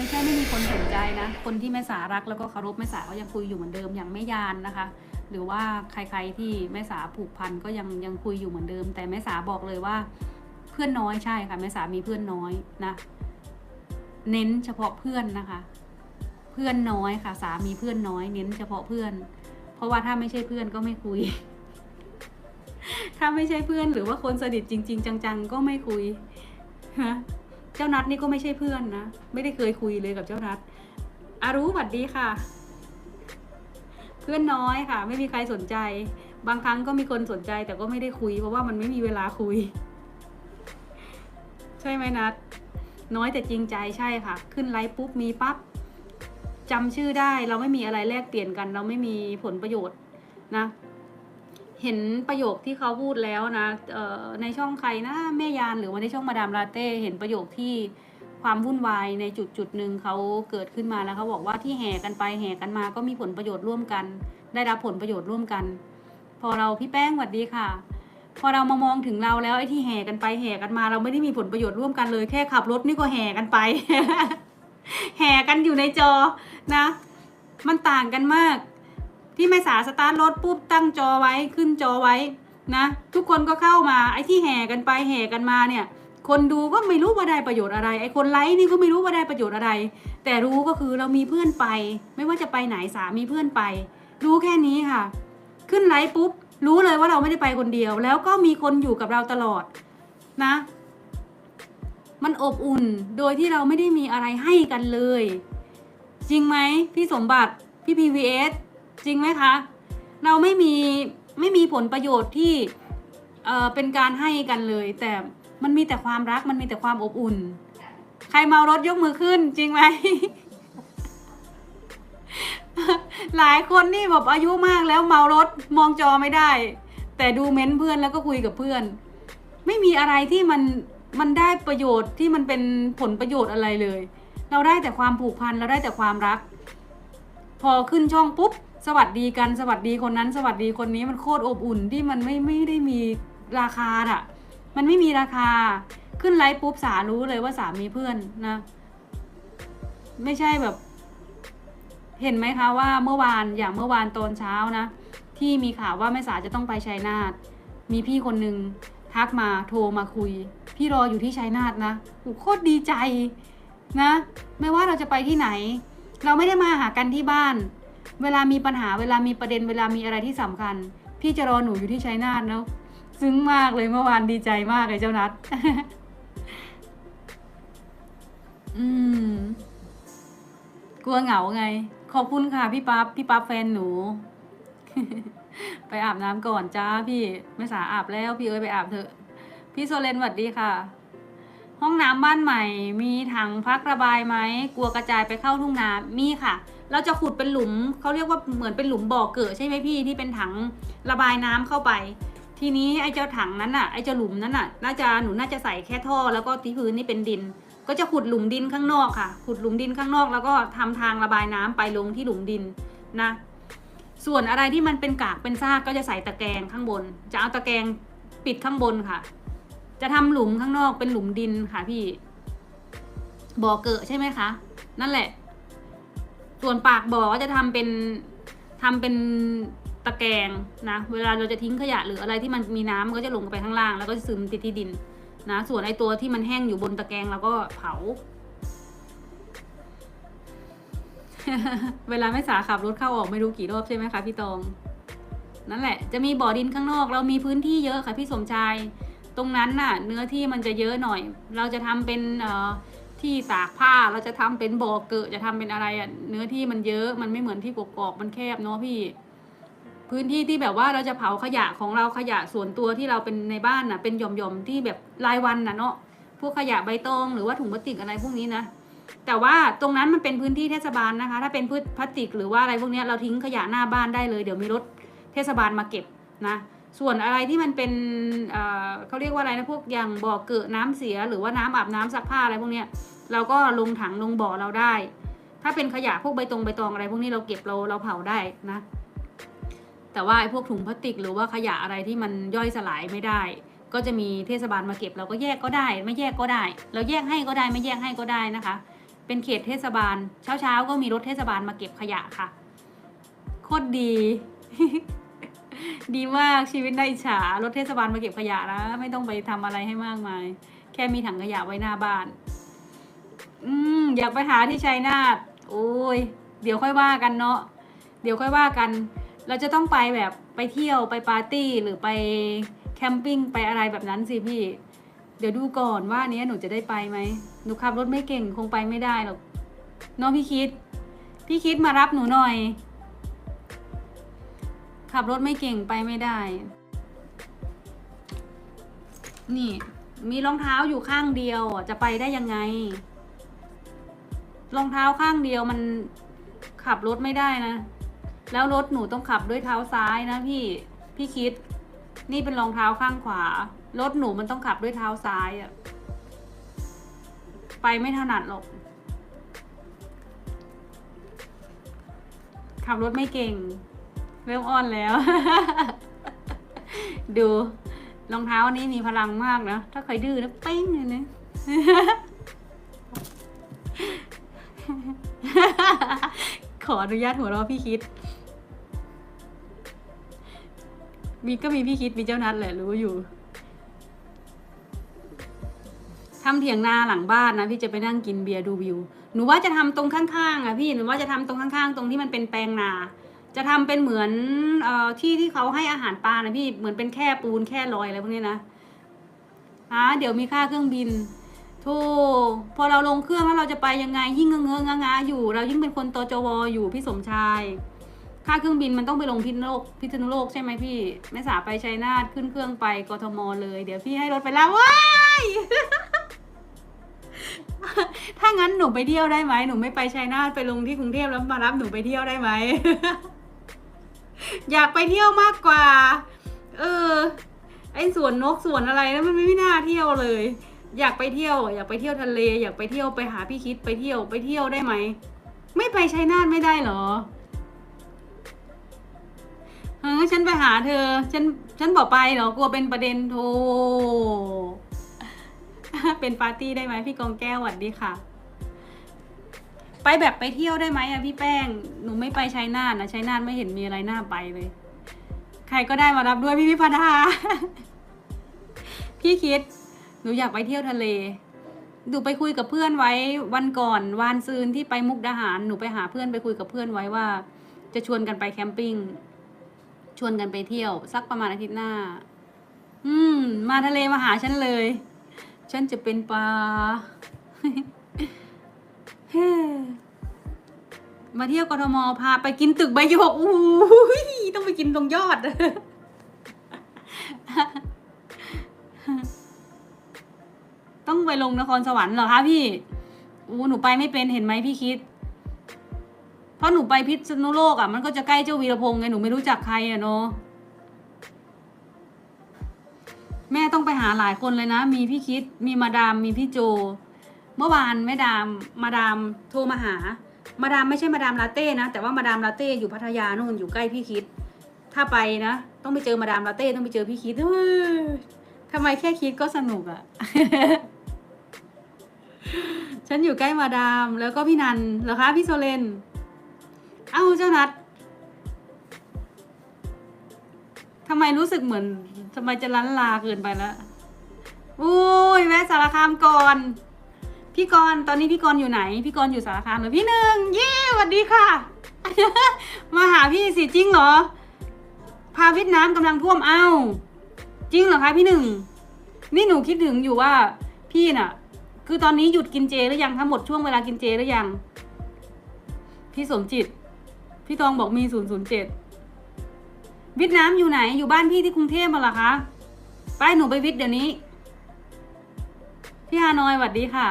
ไม่ใช่ไม่มีคนสนใจนะ คนที่แม่สารักแล้วก็เคารพแม่สาก็ยังคุยอยู่เหมือนเดิมอย่างแม่ยานนะคะ หรือว่าใครๆที่แม่สาผูกพันก็ยังยังคุยอยู่เหมือนเดิม แต่แม่สาบอกเลยว่า เพื่อนน้อยใช่ค่ะแม่สามีเพื่อนน้อยนะ เน้นเฉพาะเพื่อนนะคะ เพื่อนน้อยค่ะ สามีเพื่อนน้อย เน้นเฉพาะเพื่อน เพราะว่าถ้าไม่ใช่เพื่อนก็ไม่คุย ถ้าไม่ใช่เพื่อนหรือว่าคนสนิทจริง ๆ จัง ๆ ก็ไม่คุยฮะ จ้านัดนี่ก็ไม่ใช่เพื่อนนะ ไม่ได้เคยคุยเลยกับเจ้านัดอารู้สวัสดีค่ะ เพื่อนน้อยค่ะ ไม่มีใครสนใจ บางครั้งก็มีคนสนใจ แต่ก็ไม่ได้คุย เพราะว่ามันไม่มีเวลาคุย ใช่ไหมนัด น้อยแต่จริงใจใช่ค่ะ ขึ้นไลฟ์ปุ๊บมีปั๊บจำชื่อได้ เราไม่มีอะไรแลกเปลี่ยนกัน เราไม่มีผลประโยชน์นะ เห็นประโยคที่เขาพูดแล้วนะเออในช่องใครนะแม่ยานหรือว่าในช่องมาดามลาเต้เห็นประโยคที่ความวุ่นวายในจุดจุดหนึ่งเขาเกิดขึ้นมาแล้วเขาบอกว่าที่แห่กันไปแห่กันมาก็มีผลประโยชน์ร่วมกัน ได้รับผลประโยชน์ร่วมกัน พอเราพี่แป้งสวัสดีค่ะ พอเรามามองถึงเราแล้วไอ้ที่แห่กันไปแห่กันมา เราไม่ได้มีผลประโยชน์ร่วมกันเลย แค่ขับรถนี่ก็แห่กันไป แห่กันอยู่ในจอนะ มันต่างกันมาก ที่แม่สาสตาร์ทรถปุ๊บตั้งจอไว้ขึ้นจอไว้นะทุกคนก็เข้ามาไอ้ที่แห่กันไปแห่กันมาเนี่ย คนดูก็ไม่รู้ว่าได้ประโยชน์อะไร ไอ้คนไลค์นี่ก็ไม่รู้ว่าได้ประโยชน์อะไร แต่รู้ก็คือเรามีเพื่อนไป ไม่ว่าจะไปไหนสามีเพื่อนไป รู้แค่นี้ค่ะ ขึ้นไลฟ์ปุ๊บรู้เลยว่าเราไม่ได้ไปคนเดียว แล้วก็มีคนอยู่กับเราตลอดนะ มันอบอุ่นโดยที่เราไม่ได้มีอะไรให้กันเลย จริงไหมพี่สมบัติพี่ PVS จริงไหมคะ เราไม่มีไม่มีผลประโยชน์ที่เออเป็นการให้กันเลย แต่มันมีแต่ความรักมันมีแต่ความอบอุ่น ใครเมารถยกมือขึ้น จริงไหม หลายคนนี่แบบอายุมากแล้วเมารถมองจอไม่ได้ แต่ดูเม้นต์เพื่อนแล้วก็คุยกับเพื่อน ไม่มีอะไรที่มันมันได้ประโยชน์ที่มันเป็นผลประโยชน์อะไรเลย เราได้แต่ความผูกพันเราได้แต่ความรัก พอขึ้นช่องปุ๊บ สวัสดีกันสวัสดีคนนั้น สวัสดีคนนี้มันโคตรอบอุ่นที่มันไม่ไม่ได้มีราคาอะมันไม่มีราคา ขึ้นไลฟ์ปุ๊บสารู้เลยว่าสามีเพื่อนนะ ไม่ใช่แบบ เห็นไหมคะว่าเมื่อวานอย่างเมื่อวานตอนเช้านะ ที่มีข่าวว่าแม่สาจะต้องไปชัยนาทมีพี่คนหนึ่งทักมาโทรมาคุย พี่รออยู่ที่ชัยนาทนะโอ้โหโคตรดีใจนะ ไม่ว่าเราจะไปที่ไหน เราไม่ได้มาหากันที่บ้าน เวลามีปัญหาเวลามีประเด็นเวลามีอะไรที่สำคัญ พี่จะรอหนูอยู่ที่ชัยนาทแล้วซึ้งมากเลยเมื่อวานดีใจมากเลยเจ้านัดอืม กลัวเหงาไง ขอบคุณค่ะพี่ปั๊บพี่ปั๊บแฟนหนู ไปอาบน้ำก่อนจ้าพี่ไม่สาอาบแล้ว พี่เอ้ยไปอาบเถอะ พี่โซเลนสวัสดีค่ะ ห้องน้ำบ้านใหม่ มีถังพักระบายไหมกลัวกระจายไปเข้าทุ่งนามีค่ะ เราจะขุดเป็นหลุมเขาเรียกว่าเหมือนเป็นหลุมบ่อเกิดใช่ไหมพี่ที่เป็นถังระบายน้ำเข้าไป ทีนี้ไอ้เจ้าถังนั้นน่ะไอ้เจ้าหลุมนั้นน่ะน่าจะหนูน่าจะใส่แค่ท่อแล้วก็ที่พื้นนี่เป็นดิน ก็จะขุดหลุมดินข้างนอกค่ะ ขุดหลุมดินข้างนอก แล้วก็ทำทางระบายน้ำไปลงที่หลุมดินนะส่วนอะไรที่มันเป็นกากเป็นซากก็จะใส่ตะแกรงข้างบน จะเอาตะแกรงปิดข้างบนค่ะ จะทำหลุมข้างนอกเป็นหลุมดินค่ะพี่บ่อเกิดใช่ไหมคะ นั่นแหละ ส่วนปากบ่อก็จะทำเป็นทำเป็นตะแกรงนะ เวลาเราจะทิ้งขยะหรืออะไรที่มันมีน้ำมันก็จะลงไปข้างล่าง แล้วก็จะซึมติดที่ดินนะ ส่วนไอตัวที่มันแห้งอยู่บนตะแกรงเราก็เผา เวลาไม่สาขับรถเข้าออกไม่รู้กี่รอบใช่ไหมคะพี่ตอง นั่นแหละ จะมีบ่อดินข้างนอก เรามีพื้นที่เยอะค่ะพี่สมชาย ตรงนั้นน่ะ เนื้อที่มันจะเยอะหน่อย เราจะทำเป็นที่ตากผ้าเราจะทำเป็นบ่อเกิดจะทำเป็นอะไรอะเนื้อที่มันเยอะมันไม่เหมือนที่กกอกมันแคบเนาะพี่ พื้นที่ที่แบบว่าเราจะเผาขยะของเราขยะส่วนตัวที่เราเป็นในบ้านน่ะ เป็นหย่อมๆที่แบบรายวันน่ะเนาะพวกขยะใบตองหรือว่าถุงพลาสติกอะไรพวกนี้นะแต่ว่าตรงนั้นมันเป็นพื้นที่เทศบาลนะคะ ถ้าเป็นพืชพลาสติกหรือว่าอะไรพวกนี้เราทิ้งขยะหน้าบ้านได้เลย เดี๋ยวมีรถเทศบาลมาเก็บนะ ส่วนอะไรที่มันเป็นเเขาเรียกว่าอะไรนะพวกอย่างบ่อเกิดน้ำเสียหรือว่าน้ำอาบน้ำซักผ้าอะไรพวกเนี้ยเราก็ลงถังลงบ่อเราได้ ถ้าเป็นขยะพวกใบตองใบตองอะไร พวกนี้เราเก็บเราเราเผาได้นะ แต่ว่าไอ้พวกถุงพลาสติก หรือว่าขยะอะไรที่มันย่อยสลายไม่ได้ ก็จะมีเทศบาลมาเก็บเราก็แยกก็ได้ ไม่แยกก็ได้ เราแยกให้ก็ได้ไม่แยกให้ก็ได้นะคะ เป็นเขตเทศบาล เช้าเช้าๆก็มีรถเทศบาลมาเก็บขยะค่ะโคตรดี ดีมากชีวิตน่าอิจฉารถเทศบาลมาเก็บขยะนะไม่ต้องไปทำอะไรให้มากมาย แค่มีถังขยะไว้หน้าบ้าน อืมอยากไปหาที่ชัยนาทโอ้ยเดี๋ยวค่อยว่ากันเนาะเดี๋ยวค่อยว่ากัน เราจะต้องไปแบบไปเที่ยวไปปาร์ตี้หรือไปแคมปิ้งไปอะไรแบบนั้นสิพี่ เดี๋ยวดูก่อนว่าเนี้ยหนูจะได้ไปไหมหนูขับรถไม่เก่งคงไปไม่ได้หรอกน้องพี่คิด พี่คิดมารับหนูหน่อย ขับรถไม่เก่งไปไม่ได้ นี่ มีรองเท้าอยู่ข้างเดียวจะไปได้ยังไง รองเท้าข้างเดียวมันขับรถไม่ได้นะ แล้วรถหนูต้องขับด้วยเท้าซ้ายนะพี่ พี่คิด นี่เป็นรองเท้าข้างขวา รถหนูมันต้องขับด้วยเท้าซ้ายอะไปไม่ถนัดหรอก ขับรถไม่เก่ง เริ่มอ่อนแล้ว ดูรองเท้าอันนี้มีพลังมากนะ ถ้าใครดื้อนะเป้งเลยนะขออนุญาตหัวเราะพี่คิด มีก็มีพี่คิดมีเจ้านัดแหละรู้อยู่ทำเถียงนาหลังบ้านนะพี่จะไปนั่งกินเบียร์ดูวิว หนูว่าจะทำตรงข้างๆอะพี่หนูว่าจะทำตรงข้างๆ ตรงที่มันเป็นแปลงนา จะทำเป็นเหมือนเอ่อที่ที่เขาให้อาหารปลานะพี่เหมือนเป็นแค่ปูนแค่ลอยอะไรพวกนี้นะอ่าเดี๋ยวมีค่าเครื่องบินโธ่พอเราลงเครื่องแล้วเราจะไปยังไงยิ่งเงอเงอะงะงะอยู่ เรายิ่งเป็นคนตจวอยู่พี่สมชาย ค่าเครื่องบินมันต้องไปลงพิษโลกพิษณุโลกใช่ไหมพี่แม่สาไปชัยนาทขึ้นเครื่องไปกทมเลยเดี๋ยวพี่ให้รถไปแล้วว้ายถ้างั้นหนูไปเที่ยวได้ไหมหนูไม่ไปชัยนาทไปลงที่กรุงเทพแล้วมารับหนูไปเที่ยวได้ไหม อยากไปเที่ยวมากกว่า เออ ไอ้สวนนกสวนอะไรนะมันไม่น่าเที่ยวเลย อยากไปเที่ยว อยากไปเที่ยวทะเล อยากไปเที่ยวไปหาพี่คิดไปเที่ยวไปเที่ยวได้ไหมไม่ไปชัยนาทไม่ได้เหรอเออฉันไปหาเธอ ฉัน ฉันบอกไปเหรอกลัวเป็นประเด็นโทเป็นปาร์ตี้ได้ไหมพี่กองแก้วหวัดดีค่ะ ไปแบบไปเที่ยวได้ไหมอะพี่แป้ง หนูไม่ไปชัยนาทนะชัยนาทไม่เห็นมีอะไรน่าไปเลย ใครก็ได้มารับด้วยพี่พิพดา พี่คิด หนูอยากไปเที่ยวทะเล หนูไปคุยกับเพื่อนไว้วันก่อนวานซืนที่ไปมุกดาหาร หนูไปหาเพื่อนไปคุยกับเพื่อนไว้ว่า จะชวนกันไปแคมปิ้ง ชวนกันไปเที่ยว สักประมาณอาทิตย์หน้า อืม มาทะเลมาหาฉันเลย ฉันจะเป็นปลา มาเที่ยวกทมพาไปกินตึกใบหยกอู้ยต้องไปกินตรงยอด ต้องไปลงนครสวรรค์เหรอคะพี่อู้หนูไปไม่เป็นเห็นไหมพี่คิด เพราะหนูไปพิษณุโลกอะ มันก็จะใกล้เจ้าวีรพงษ์ไงหนูไม่รู้จักใครอะเนาะแม่ต้องไปหาหลายคนเลยนะ มีพี่คิด มีมาดาม มีพี่โจ เมื่อวานแม่ดามมาดามโทรมาหา มาดามไม่ใช่มาดามลาเต้นะ แต่ว่ามาดามลาเต้อยู่พัทยานู่นอยู่ใกล้พี่คิด ถ้าไปนะ ต้องไปเจอมาดามลาเต้ต้องไปเจอพี่คิดเฮ้ยทำไมแค่คิดก็สนุกอะฉันอยู่ใกล้มาดามแล้วก็พี่นันเหรอคะพี่โซเลน เอ้าเจ้านัดทำไมรู้สึกเหมือนทำไมจะล้านลาเกินไปแล้วอุ้ยแวะสารคามก่อน พี่กรณ์ตอนนี้พี่กรณ์อยู่ไหน พี่กรณ์อยู่สารคามเหรือพี่หนึ่งเย้สวัสดีค่ะ มาหาพี่สิจริงเหรอ พาวิทย์น้ำกำลังท่วมเอ้า จริงเหรอคะพี่หนึ่ง นี่หนูคิดถึงอยู่ว่าพี่น่ะ คือตอนนี้หยุดกินเจหรือยังทั้งหมดช่วงเวลากินเจหรือยัง พี่สมจิต พี่ตองบอกมีศูนย์ศูนย์เจ็ดวิทย์น้ำอยู่ไหนอยู่บ้านพี่ที่กรุงเทพมาเหรอคะ ไปหนูไปวิทย์เดี๋ยวนี้ พี่ฮานอยสวัสดีค่ะ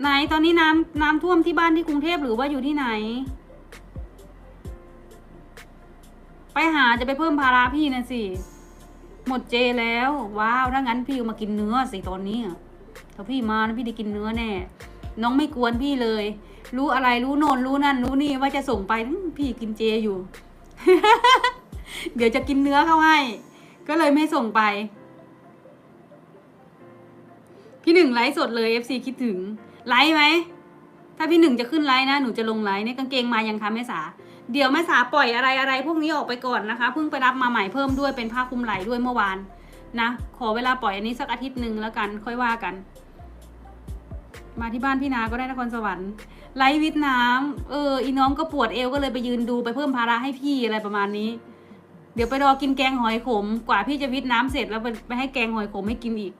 ไหนตอนนี้น้ำน้ำท่วมที่บ้านที่กรุงเทพหรือว่าอยู่ที่ไหน ไปหาจะไปเพิ่มภาระพี่นะสิ หมดเจแล้ว ว้าวถ้างั้นพี่มากินเนื้อสิตอนนี้ถ้าพี่มานะพี่ได้กินเนื้อแน่น้องไม่กวนพี่เลย รู้อะไรรู้โนนรู้นั่น รู้นี่ว่าจะส่งไปพี่กินเจอยู่ เดี๋ยวจะกินเนื้อเข้าให้ ก็เลยไม่ส่งไปพี่หนึ่งไลฟ์สดเลย FC คิดถึง ไลฟ์ไหม ถ้าพี่หนึ่งจะขึ้นไลฟ์นะ หนูจะลงไลฟ์เนี่ยกางเกงมายังคะแม่สา เดี๋ยวแม่สาปล่อยอะไรอะไรพวกนี้ออกไปก่อนนะคะ เพิ่งไปรับมาใหม่เพิ่มด้วยเป็นผ้าคลุมไหล่ด้วยเมื่อวานนะ ขอเวลาปล่อยอันนี้สักอาทิตย์หนึ่งแล้วกัน ค่อยว่ากัน มาที่บ้านพี่นาก็ได้นครสวรรค์ไลฟ์วิทน้ำเออ อีน้องก็ปวดเอวก็เลยไปยืนดูไปเพิ่มภาระให้พี่อะไรประมาณนี้ เดี๋ยวไปรอกินแกงหอยขม กว่าพี่จะวิทน้ำเสร็จแล้วไปให้แกงหอยขมให้กินอีก